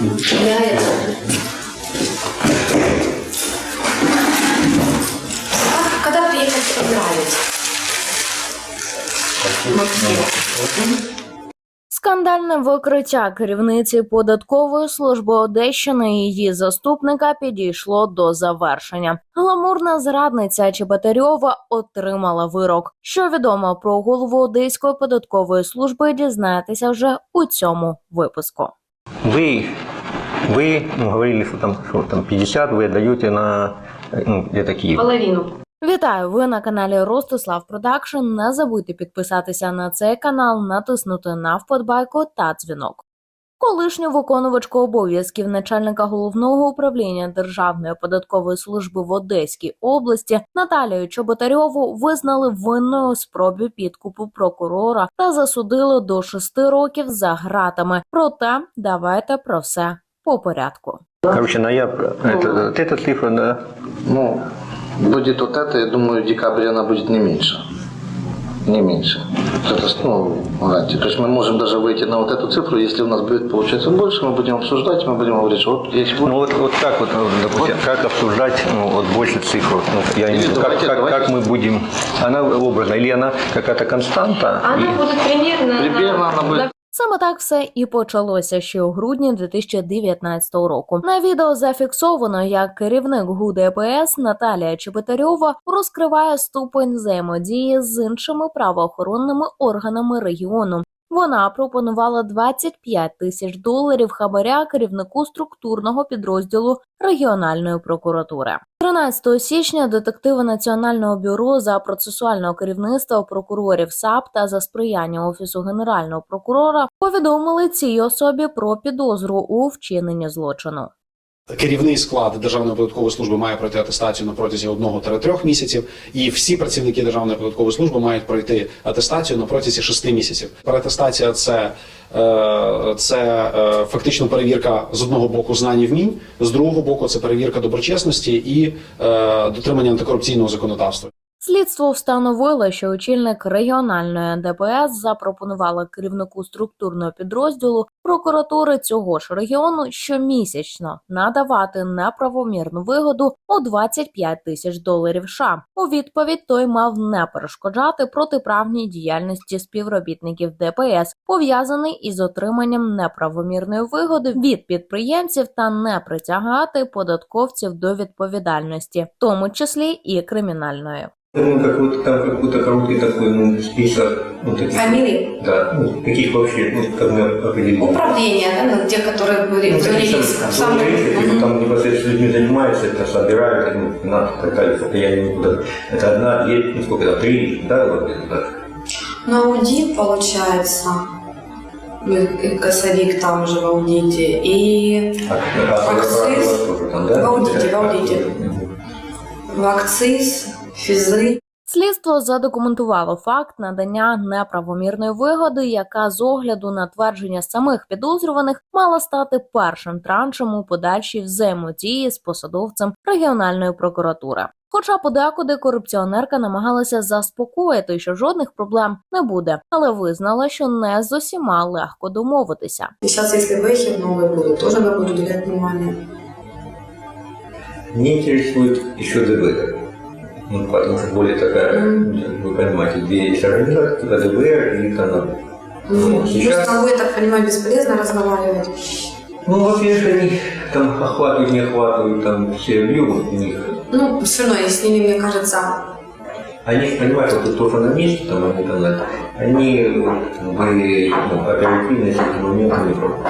Этого. А. Скандальне викриття керівниці податкової служби Одещини і її заступника підійшло до завершення. Гламурна зрадниця Чеботарьова отримала вирок. Що відомо про голову Одеської податкової служби, дізнаєтеся вже у цьому випуску. Вы, вы ну, говорили, что там, что там 50 вы отдаете на э, ну, где-то Киев. Половину. Вітаю! Ви на каналі Ростислав Продакшн. Не забудьте підписатися на цей канал, натиснути на вподобайку та дзвінок. Колишню виконувачку обов'язків начальника головного управління Державної податкової служби в Одеській області Наталію Чоботарьову визнали винною у спробі підкупу прокурора та засудили до шести років за гратами. Проте давайте про все по порядку. Короче, ноябрь, это, вот эта цифра, да, Ну, будет вот это, я думаю, в декабре она будет не меньше. Не меньше. Это, ну, гарантия. То есть мы можем даже выйти на вот эту цифру, если у нас будет получаться больше, мы будем обсуждать, мы будем говорить, что вот есть ну вот, вот как вот, ну, допустим, как обсуждать ну, вот больше цифру, ну, я не знаю, как, давайте, как, давайте. как мы будем, она образно, или она какая-то константа, Она и- будет примерно... Примерно она будет Саме так все і почалося ще у грудні 2019 року. На відео зафіксовано, як керівник ГУ ДПС Наталія Чебетарьова розкриває ступень взаємодії з іншими правоохоронними органами регіону. Вона пропонувала 25 тисяч доларів хабаря керівнику структурного підрозділу регіональної прокуратури. 13 січня детективи Національного бюро за процесуального керівництва прокурорів САП та за сприяння офісу генерального прокурора повідомили цій особі про підозру у вчиненні злочину. Керівний склад Державної податкової служби має пройти атестацію на протязі 1-3 місяців, і всі працівники Державної податкової служби мають пройти атестацію на протязі 6 місяців. Переатестація це, е, це е, фактично перевірка з одного боку знань і вмінь, з другого боку це перевірка доброчесності і е, дотримання антикорупційного законодавства. Слідство встановило, що очільник регіональної ДПС запропонувала керівнику структурного підрозділу прокуратури цього ж регіону щомісячно надавати неправомірну вигоду у 25 тисяч доларів. США. у відповідь той мав не перешкоджати протиправній діяльності співробітників ДПС, пов'язаний із отриманням неправомірної вигоди від підприємців та не притягати податковців до відповідальності, в тому числі і кримінальної. Ну, какой-то там какой-то короткий такой ну, список ну, таких, Фамилии? да, ну, каких вообще, ну, как мы определили. Управление, да, ну, те, которые были Ну, в сам- Сам- Мгм. там непосредственно людьми занимаются, это собирают, ну, на так далее, состояние никуда. Это одна, две, ну сколько это, три, да, вот это так. Но аудит получается. Ну, косовик там же в аудите. И А, а, Акциз? а? В аудите, в аудите. В акциз, физы. Слідство задокументувало факт надання неправомірної вигоди, яка з огляду на твердження самих підозрюваних мала стати першим траншем у подальшій взаємодії з посадовцем регіональної прокуратури. Хоча подекуди корупціонерка намагалася заспокоїти, що жодних проблем не буде, але визнала, що не з усіма легко домовитися. И сейчас, если выехать новые будут, тоже я буду уделять внимание. Мне интересует еще ДВР. Ну, потому что более такая, Мгм. вы понимаете, две есть организации, ДВР и ТАНАП. Ну, с сейчас, тобой, я так понимаю, бесполезно разговаривать. ну, во-первых, они там охватывают, не охватывают, там все бьют у них. Ну, все равно, и с ними, мне кажется, Они же понимают, вот что на месте, там, они там, они вот, бы ну, оперативно с этим моментом не пробуют.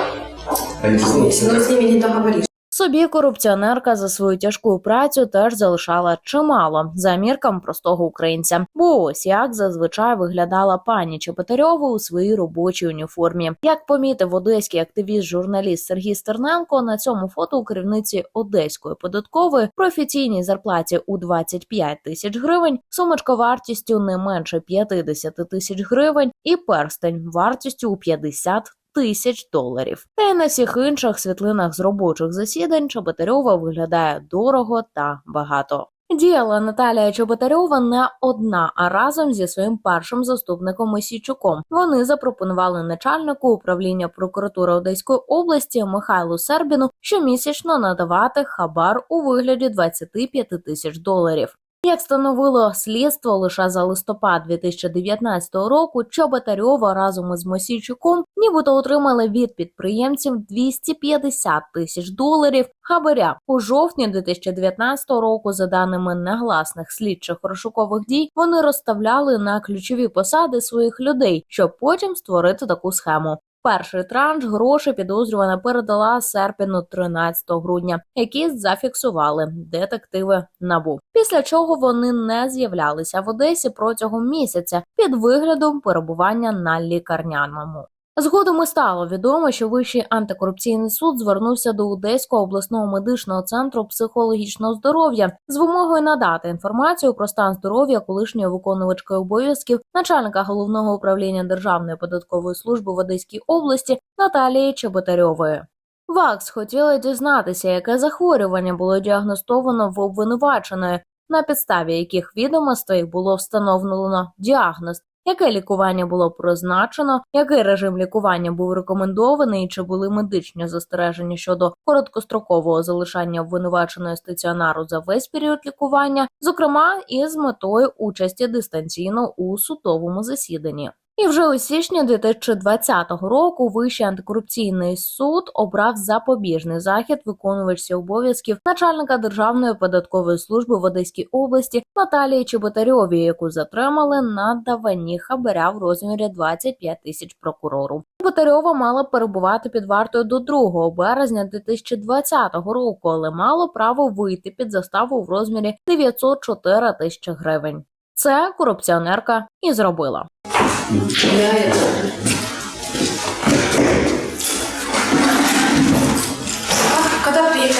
Они, ну, если ну, с ними не договоришь. Собі корупціонерка за свою тяжку працю теж залишала чимало за міркам простого українця. Бо ось як зазвичай виглядала пані Чеботарьова у своїй робочій уніформі. Як помітив одеський активіст журналіст Сергій Стерненко, на цьому фото у керівниці одеської податкової про офіційній зарплаті у 25 тисяч гривень, сумочка вартістю не менше 50 тисяч гривень і перстень вартістю у 50 тисяч доларів. Та й на всіх інших світлинах з робочих засідань Чеботарьова виглядає дорого та багато. Діяла Наталія Чоботарьова не одна, а разом зі своїм першим заступником Мосійчуком. Вони запропонували начальнику управління прокуратури Одеської області Михайлу Сербіну щомісячно надавати хабар у вигляді 25 тисяч доларів. Як встановило слідство лише за листопад 2019 року, Чоботарьова разом із Мосійчуком нібито отримали від підприємців 250 тисяч доларів хабаря. У жовтні 2019 року, за даними негласних слідчих розшукових дій, вони розставляли на ключові посади своїх людей, щоб потім створити таку схему. Перший транш грошей підозрювана передала Серпіну 13 грудня, які зафіксували детективи набу. Після чого вони не з'являлися в Одесі протягом місяця під виглядом перебування на лікарняному. Згодом і стало відомо, що Вищий антикорупційний суд звернувся до Одеського обласного медичного центру психологічного здоров'я з вимогою надати інформацію про стан здоров'я колишньої виконувачки обов'язків начальника головного управління Державної податкової служби в Одеській області Наталії Чеботарьової. ВАКС хотіла дізнатися, яке захворювання було діагностовано в обвинуваченої, на підставі яких відомостей було встановлено діагноз, яке лікування було призначено, який режим лікування був рекомендований, чи були медичні застереження щодо короткострокового залишання обвинуваченої стаціонару за весь період лікування, зокрема із метою участі дистанційно у судовому засіданні. І вже у січні 2020 року Вищий антикорупційний суд обрав запобіжний захід виконувачці обов'язків начальника Державної податкової служби в Одеській області Наталії Чеботарьовій, яку затримали на даванні хабаря в розмірі 25 тисяч прокурору. Чеботарьова мала перебувати під вартою до 2 березня 2020 року, але мала право вийти під заставу в розмірі 904 тисячі гривень. Це корупціонерка і зробила. А когда приехать?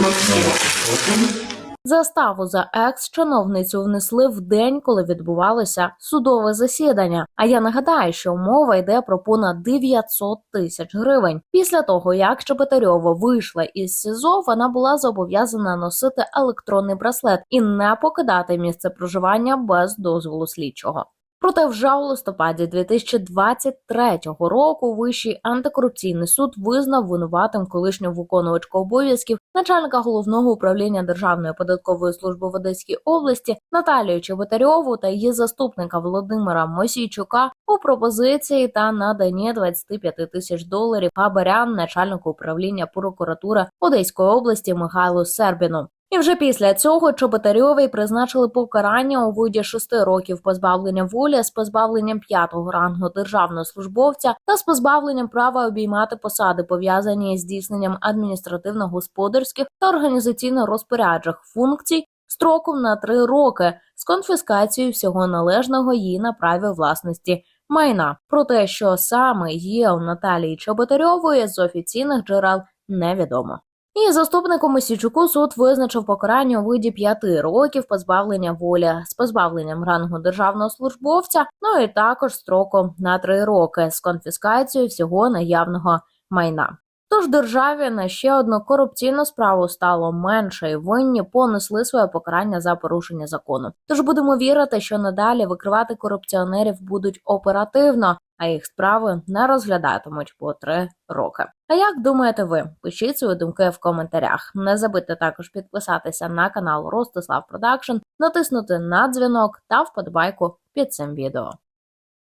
Максим. Заставу за екс-чиновницю внесли в день, коли відбувалося судове засідання. А я нагадаю, що мова йде про понад 900 тисяч гривень. Після того, як Чепетарьова вийшла із СІЗО, вона була зобов'язана носити електронний браслет і не покидати місце проживання без дозволу слідчого. Проте вже у листопаді 2023 року Вищий антикорупційний суд визнав винуватим колишню виконувачку обов'язків начальника головного управління Державної податкової служби в Одеській області Наталію Чеботарьову та її заступника Володимира Мосійчука у пропозиції та наданні 25 тисяч доларів хабаря начальнику управління прокуратури Одеської області Михайлу Сербіну. І вже після цього Чоботарьовій призначили покарання у виді шести років позбавлення волі з позбавленням п'ятого рангу державного службовця та з позбавленням права обіймати посади, пов'язані з здійсненням адміністративно-господарських та організаційно-розпорядчих функцій строком на три роки з конфіскацією всього належного їй на праві власності. Майна про те, що саме є у Наталії Чоботарьової з офіційних джерел невідомо. І заступнику Мосійчуку суд визначив покарання у виді п'яти років позбавлення волі з позбавленням рангу державного службовця, ну і також строком на три роки з конфіскацією всього наявного майна. Тож державі на ще одну корупційну справу стало менше, і винні понесли своє покарання за порушення закону. Тож будемо вірити, що надалі викривати корупціонерів будуть оперативно, а їх справи не розглядатимуть по три роки. А як думаєте ви? Пишіть свої думки в коментарях. Не забудьте також підписатися на канал Ростислав Продакшн, натиснути на дзвінок та вподобайку під цим відео.